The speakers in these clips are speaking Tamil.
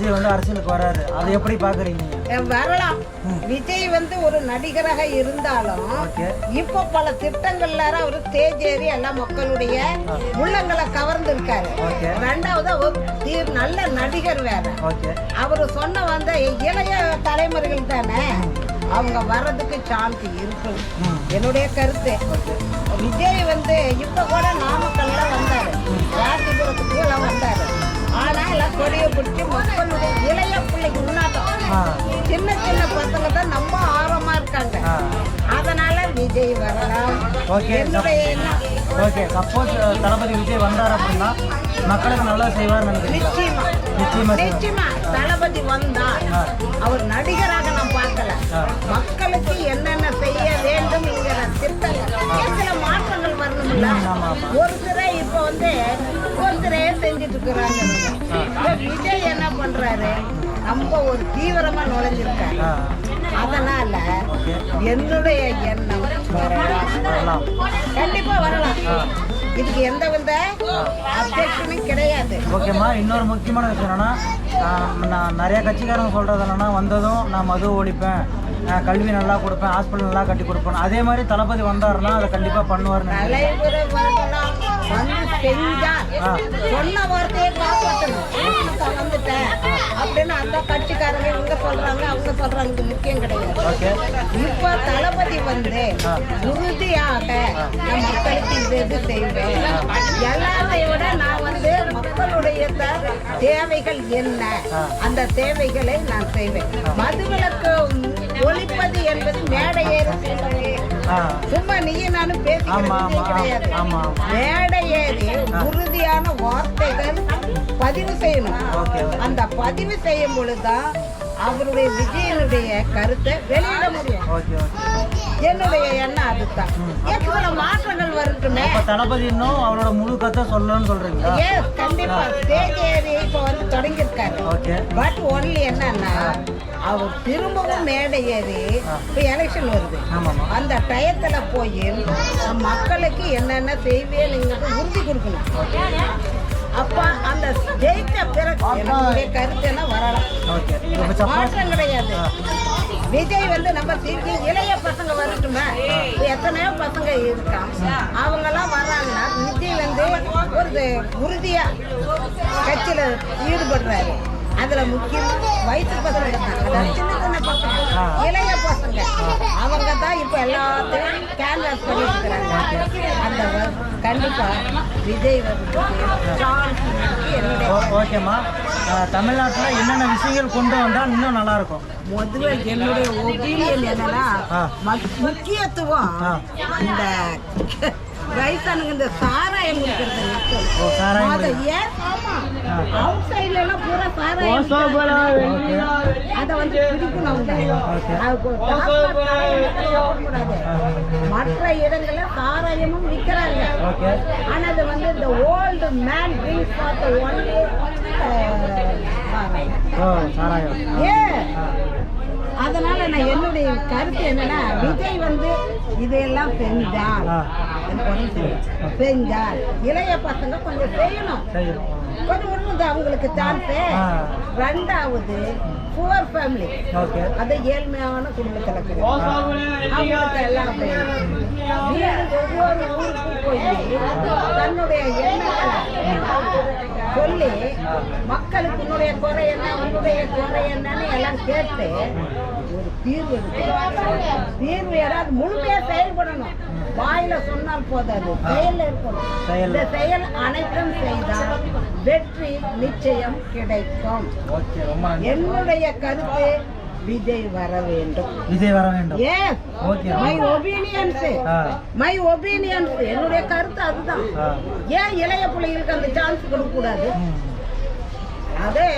விஜய் வந்து அரசியலுக்கு வராரு. அதை எப்படி பாக்குறீங்க? வரலாம் விஜய் வந்து ஒரு நடிகராக இருந்தாலும் இப்போ பல திட்டங்கள்ல அவர் ஸ்டேஜ் ஏறி எல்லா மக்களுடைய உள்ளங்களை கவர்ந்து இருக்காரு ரெண்டாவது நல்ல நடிகர் வேற. அவர் சொன்ன வந்த இளைய தலைமுறைகள் தானே அவங்க வர்றதுக்கு சான்ஸ் இருக்கு. ம். என்னுடைய கருத்து. விஜய் வந்து இப்ப கூட நாமக்கல்ல வந்தாரு. ராசிபுரத்துக்கு எல்லாம் வந்தாரு. ஆனா எல்லாம் சின்ன சின்ன பசங்க தான் ரொம்ப ஆர்வமா இருக்காங்க. அதனால விஜய் வரலாம். என்னுடைய ஓகே சப்போஸ் தளபதி விஜய் வந்தார் அப்படின்னா மக்களுக்கு நல்லா செய்வார் நிச்சயமா. நிச்சயமா தளபதி வந்தார். ஆ. அவர் நடிகராக நான் பார்க்கல. மக்களுக்கு என்னென்ன செய்ய வேண்டும் திட்டங்கள் சில மாற்றங்கள் வரணும்ல. ஒரு சில இப்ப வந்து ஒருத்தரே செஞ்சுட்டு இருக்கிறாங்க. விஜய் என்ன பண்றாரு? ரொம்ப ஒரு தீவிரமா நுழைஞ்சிருக்காரு அதனால என்னுடைய எண்ணம் வரலாம். கண்டிப்பா வரலாம். இதுக்கு எந்த வித அப்ஜெக்ஷனும் கிடையாது. ஓகேம்மா இன்னொரு முக்கியமான விஷயம் என்னன்னா நான் நிறைய கட்சிக்காரங்க சொல்றது என்னன்னா வந்ததும் நான் மது ஒழிப்பேன். கல்வி நல்லா கொடுப்பேன் ஹாஸ்பிட்டல் நல்லா கட்டி கொடுப்பேன். அதே மாதிரி தளபதி வந்தாருன்னா அதை கண்டிப்பா வந்து செஞ்சா. சொன்ன வார்த்தையை காப்பாற்றணும். நான் வந்துட்டேன் அப்படின்னு அந்த கட்சிக்காரங்க இவங்க சொல்றாங்க அவங்க சொல்றாங்க. இது முக்கியம் கிடையாது. இப்ப தளபதி வந்து. உறுதியாக நான் மக்களுக்கு இது இது செய்வேன். எல்லாத்தையும் விட நான் வந்து மக்களுடைய தேவைகள் என்ன. அந்த தேவைகளை நான் செய்வேன். மதுவிலக்கு ஒழிப்பது என்பது மேடை ஏறி சும்மா நீயும் நானும் பேசிக்கிறது கிடையாது. மேடை ஏறி உறுதியான வார்த்தைகள் பதிவு செய்யணும். அந்த பதிவு செய்யும் பொழுதுதான் அவருடைய விஜயனுடைய கருத்தை வெளியிட முடியும். என்னுடைய எண்ணம் அதுதான். சில மாற்றங்கள் வரட்டுமே? தளபதி இன்னும் அவரோட முழு கதை சொல்லணும்னு சொல்றீங்களா? கண்டிப்பா. ஸ்டேஜ் ஏறி இப்ப வந்து தொடங்கியிருக்காரு. பட் ஒன்லி என்னன்னா அவர் திரும்பவும் மேடை ஏறி இப்ப எலெக்ஷன் வருது. அந்த டயத்துல போய் மக்களுக்கு என்னென்ன செய்வேனுங்கிறது உறுதி கொடுக்கணும். அப்ப அந்த ஜெயித்த பிறகு என்னுடைய கருத்து என்ன வரலாம் மாற்றம் கிடையாது. விஜய் வந்து நம்ம திருப்பி இளைய பசங்க வரட்டுமே? எத்தனையோ பசங்க இருக்கான் அவங்க எல்லாம் வர்றாங்கன்னா விஜய் வந்து ஒரு உறுதியா கட்சியில ஈடுபடுறாரு. அதுல முக்கியமா வயசு பசங்க அதாவது சின்ன சின்ன பசங்க. இளைய பசங்க. அவங்க தான் இப்ப எல்லாத்தையும் கேன்வாஸ் பண்ணிட்டு இருக்கிறாங்க. அந்த வ- கண்டிப்பா விஜய் ஓகேம்மா தமிழ்நாட்டில் என்னென்ன விஷயங்கள் கொண்டு வந்தால் இன்னும் நல்லா இருக்கும் முதல்ல என்னுடைய ஒப்பீனியன் என்னன்னா முக்கியத்துவம். இந்த வயசானுங்க இந்த சாராயம் குடிக்கிறது ஏன் ஆமா ஆ. அவுட் சைடுல எல்லாம் பூரா அதை வந்து பிடிக்கணும். மற்ற இடங்கள்ல சாராயமும் விற்கிறாங்க ஆனா அது வந்து இந்த ஓல்டு மேன் ட்ரிங்க்ஸ் பார்த்த ஒன்லி ஏன் அதனால நான் என்னுடைய கருத்து என்னன்னா விஜய் வந்து இதையெல்லாம் செஞ்சால் செஞ்சால் இளைய பசங்க கொஞ்சம் செய்யணும். கொஞ்சம் ஒண்ணு அவங்களுக்கு சான்ஸ். ரெண்டாவது புவர் ஃபேமிலி அது ஏழ்மையான குடும்பத்தில் அவங்களுக்கு எல்லாம் ஒவ்வொரு ஊருக்கும் போய் தன்னுடைய எண்ணங்களை சொல்லி மக்களுக்கு உன்னுடைய குறை என்ன உன்னுடைய குறை என்னன்னு எல்லாம் கேட்டு ஒரு தீர்வு தீர்வு ஏதாவது முழுமையா செயல்படணும். வாயில சொன்னால் போதாது செயல் இருக்கணும். இந்த செயல் அனைத்தும் செய்தால் வெற்றி நிச்சயம் கிடைக்கும். என்னுடைய கருத்து விஜய் வர வேண்டும். விஜய் வர வேண்டும். Okay my opinions my opinions என்னுடைய கருத்து அதுதான். ஏன் இளைய பிள்ளைங்களுக்கு அந்த சான்ஸ் கொடுக்க கூடாது. அதே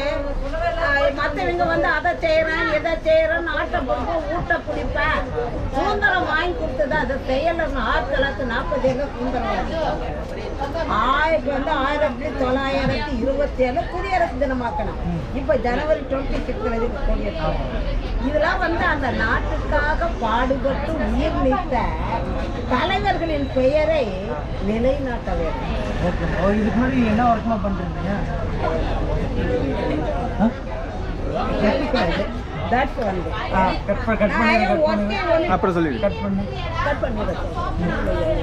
ஆஹ், மத்தவங்க வந்து அதை செய்யறேன் இதை செய்யறேன் நாட்டை பிடிப்பேன் ஊட்ட பிடிப்பேன். சுதந்திரம் வாங்கி கொடுத்தது? அதை செய்யலன்னு ஆயிரத்தி தொள்ளாயிரத்தி நாற்பது சுதந்திரம் ஆயிரத்தி வந்து ஆயிரத்தி தொள்ளாயிரத்தி இருபத்தி ஏழு குடியரசு தினமாக்கணும். இப்ப ஜனவரி டுவெண்ட்டி சிக்ஸ் இதெல்லாம் வந்து அந்த நாட்டுக்காக பாடுபட்டு உயிர் நீத்த தலைவர்களின் பெயரை நிலைநாட்ட வேண்டும். இதுக்கு முன்னாடி என்ன ஒர்க்மா பண்ணுறீங்க தட்ஸ் வந்து கட் பண்ணி கட் பண்ணி.